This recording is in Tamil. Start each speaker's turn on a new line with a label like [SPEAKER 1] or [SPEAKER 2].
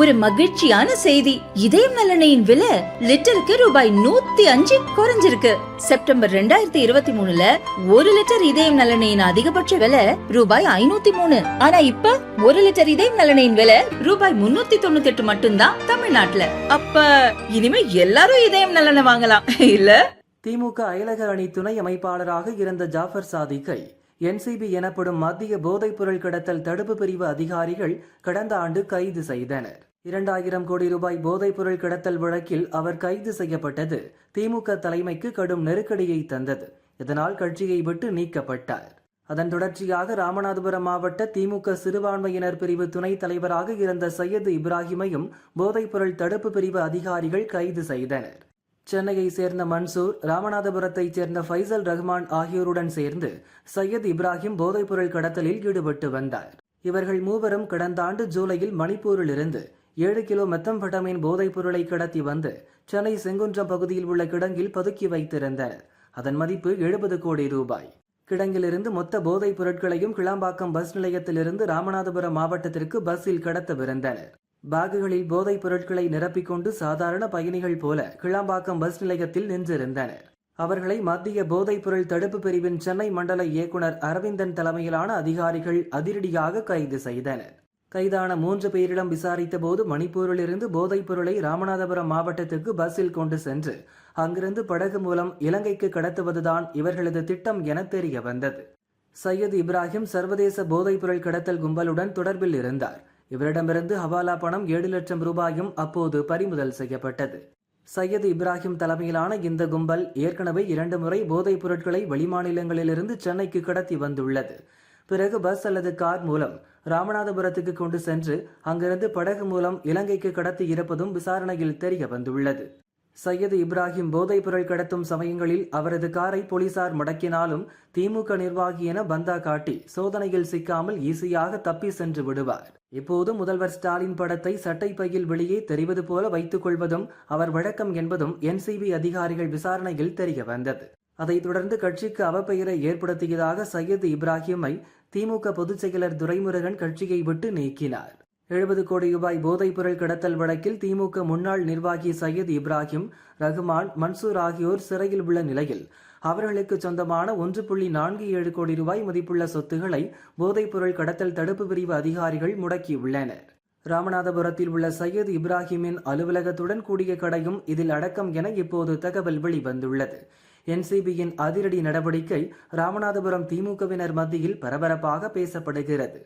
[SPEAKER 1] ஒரு மகிழ்ச்சியான செய்தி. இதயம் நலனையின் விலை லிட்டருக்கு ரூபாய் நூத்தி அஞ்சு குறைஞ்சிருக்கு. செப்டம்பர் ரெண்டாயிரத்தி இருபத்தி மூணுல ஒரு லிட்டர் இதயம் நலனையின் அதிகபட்ச விலை ரூபாய் ஐநூத்தி மூணு. ஆனா இப்ப ஒரு லிட்டர் இதயம் நலனையின் விலை ரூபாய் முன்னூத்தி தொண்ணூத்தி எட்டு மட்டும்தான் தமிழ்நாட்டுல. அப்ப இனிமே எல்லாரும் இதயம் நலனை வாங்கலாம். இல்ல?
[SPEAKER 2] திமுக அயலக அணி துணை அமைப்பாளராக இருந்த ஜாஃபர் சாதிக்கை என்சிபி எனப்படும் மத்திய போதைப்பொருள் கடத்தல் தடுப்பு பிரிவு அதிகாரிகள் கடந்த ஆண்டு கைது செய்தனர். இரண்டாயிரம் கோடி ரூபாய் போதைப்பொருள் கடத்தல் வழக்கில் அவர் கைது செய்யப்பட்டது. திமுக தலைமைக்கு கடும் நெருக்கடியை தந்தது. இதனால் கட்சியை விட்டு நீக்கப்பட்டார். அதன் தொடர்ச்சியாக ராமநாதபுரம் மாவட்ட திமுக சிறுபான்மையினர் பிரிவு துணைத் தலைவராக இருந்த சையது இப்ராஹிமையும் போதைப்பொருள் தடுப்பு பிரிவு அதிகாரிகள் கைது செய்தனர். சென்னையை சேர்ந்த மன்சூர் ராமநாதபுரத்தைச் சேர்ந்த ஃபைசல் ரஹ்மான் ஆகியோருடன் சேர்ந்து சையத் இப்ராஹிம் போதைப்பொருள் கடத்தலில் ஈடுபட்டு வந்தார். இவர்கள் மூவரும் கடந்த ஆண்டு ஜூலையில் மணிப்பூரிலிருந்து ஏழு கிலோ மெத்தம்பட்டமின் போதைப் பொருளை கடத்தி வந்து சென்னை செங்குன்றம் பகுதியில் உள்ள கிடங்கில் பதுக்கி வைத்திருந்தனர் அதன் மதிப்பு எழுபது கோடி ரூபாய். கிடங்கிலிருந்து மொத்த போதைப் பொருட்களையும் கிளாம்பாக்கம் பஸ் நிலையத்திலிருந்து ராமநாதபுரம் மாவட்டத்திற்கு பஸ்ஸில் கடத்தவிருந்தனர். பாகுகளில் போதைப் பொருட்களை நிரப்பிக்கொண்டு சாதாரண பயணிகள் போல கிளாம்பாக்கம் பஸ் நிலையத்தில் நின்றிருந்தனர். அவர்களை மத்திய போதைப் பொருள் தடுப்பு பிரிவின் சென்னை மண்டல இயக்குனர் அரவிந்தன் தலைமையிலான அதிகாரிகள் அதிரடியாக கைது செய்தனர். கைதான மூன்று பேரிடம் விசாரித்த போது மணிப்பூரிலிருந்து போதைப் பொருளை ராமநாதபுரம் மாவட்டத்துக்கு பஸ்ஸில் கொண்டு சென்று அங்கிருந்து படகு மூலம் இலங்கைக்கு கடத்துவதுதான் இவர்களது திட்டம் என தெரிய வந்தது சையது இப்ராஹிம் சர்வதேச போதைப் பொருள் கடத்தல் கும்பலுடன் தொடர்பில் இருந்தார். இவரிடமிருந்து ஹவாலா பணம் ஏழு லட்சம் ரூபாயும் அப்போது பறிமுதல் செய்யப்பட்டது. சையது இப்ராஹிம் தலைமையிலான இந்த கும்பல் ஏற்கனவே இரண்டு முறை போதைப் பொருட்களை வெளிமாநிலங்களிலிருந்து சென்னைக்கு கடத்தி வந்துள்ளது. பிறகு பஸ் அல்லது கார் மூலம் ராமநாதபுரத்துக்கு கொண்டு சென்று அங்கிருந்து படகு மூலம் இலங்கைக்கு கடத்தி இருப்பதும் விசாரணையில் தெரிய வந்துள்ளது. சையது இப்ராஹிம் போதைப் பொருள் கடத்தும் சமயங்களில் அவரது காரை போலீசார் முடக்கினாலும் திமுக நிர்வாகி என பந்தா காட்டி சோதனையில் சிக்காமல் ஈஸியாக தப்பி சென்று விடுவார். இப்போது முதல்வர் ஸ்டாலின் படத்தை சட்டை பையில் வெளியே தெரிவது போல வைத்துக் கொள்வதும் அவர் வழக்கம் என்பதும் என்சிபி அதிகாரிகள் விசாரணையில் தெரிய வந்தது. அதைத் தொடர்ந்து கட்சிக்கு அவப்பெயரை ஏற்படுத்தியதாக சையது இப்ராஹிமை திமுக பொதுச் செயலர் துரைமுருகன் கட்சியை விட்டு நீக்கினார். எழுபது கோடி ரூபாய் போதைப் பொருள் கடத்தல் வழக்கில் திமுக முன்னாள் நிர்வாகி சையத் இப்ராஹிம் ரஹ்மான் மன்சூர் ஆகியோர் சிறையில் உள்ள நிலையில். அவர்களுக்கு சொந்தமான ஒன்று புள்ளி நான்கு ஏழு கோடி ரூபாய் மதிப்புள்ள சொத்துக்களை போதைப் பொருள் கடத்தல் தடுப்பு பிரிவு அதிகாரிகள் முடக்கியுள்ளனர். ராமநாதபுரத்தில் உள்ள சையத் இப்ராஹிமின் அலுவலகத்துடன் கூடிய கடையும் இதில் அடக்கம் என இப்போது தகவல் வெளிவந்துள்ளது. என்சிபியின் அதிரடி நடவடிக்கை ராமநாதபுரம் திமுகவினர் மத்தியில் பரபரப்பாக பேசப்படுகிறது.